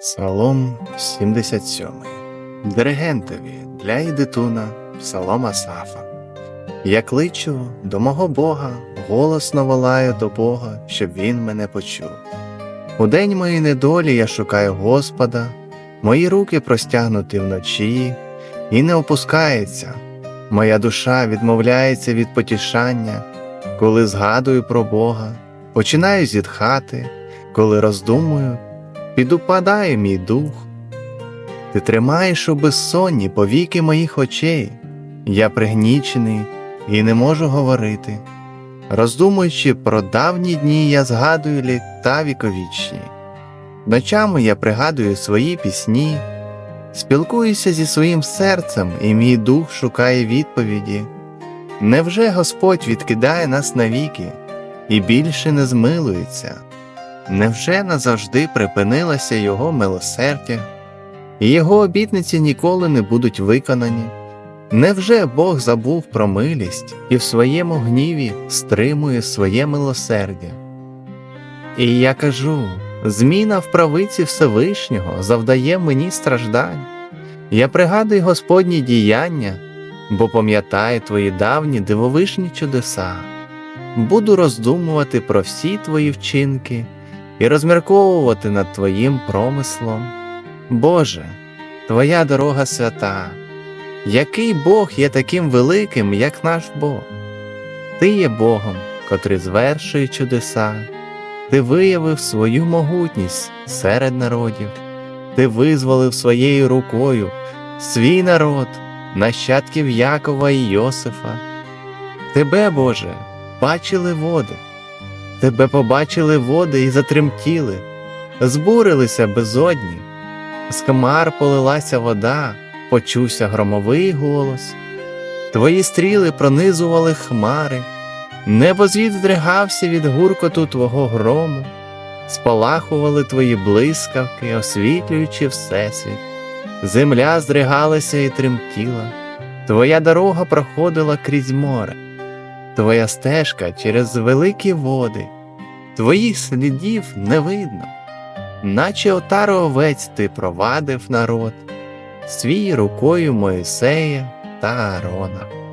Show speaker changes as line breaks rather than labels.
Псалом 77. Диригентові для Єдитуна Псалом Асафа. Я кличу до мого Бога, голосно волаю до Бога, щоб він мене почув. У день моєї недолі я шукаю Господа, мої руки простягнуті вночі, і не опускається. Моя душа відмовляється від потішання, коли згадую про Бога, починаю зітхати, коли роздумую, підупадає мій дух. Ти тримаєш у безсонні повіки моїх очей, я пригнічений і не можу говорити. Роздумуючи про давні дні, я згадую літа віковічні. Ночами я пригадую свої пісні, спілкуюся зі своїм серцем, і мій дух шукає відповіді. Невже Господь відкидає нас навіки і більше не змилується? Невже назавжди припинилося Його милосердя, Його обітниці ніколи не будуть виконані? Невже Бог забув про милість і в своєму гніві стримує своє милосердя? І я кажу: зміна в правиці Всевишнього завдає мені страждань. Я пригадую Господні діяння, бо пам'ятаю твої давні дивовижні чудеса. Буду роздумувати про всі твої вчинки і розмірковувати над Твоїм промислом. Боже, Твоя дорога свята, який Бог є таким великим, як наш Бог? Ти є Богом, котрий звершує чудеса, Ти виявив свою могутність серед народів, Ти визволив своєю рукою свій народ, нащадків Якова і Йосифа. Тебе, Боже, бачили води. Тебе побачили води і затремтіли, збурилися безодні, з хмар полилася вода, почувся громовий голос. Твої стріли пронизували хмари, небо звід здригався від гуркоту твого грому, спалахували твої блискавки, освітлюючи всесвіт. Земля здригалася і тремтіла, твоя дорога проходила крізь море. Твоя стежка через великі води, твоїх слідів не видно, наче отару овець ти провадив народ, свій рукою Моїсея та Аарона.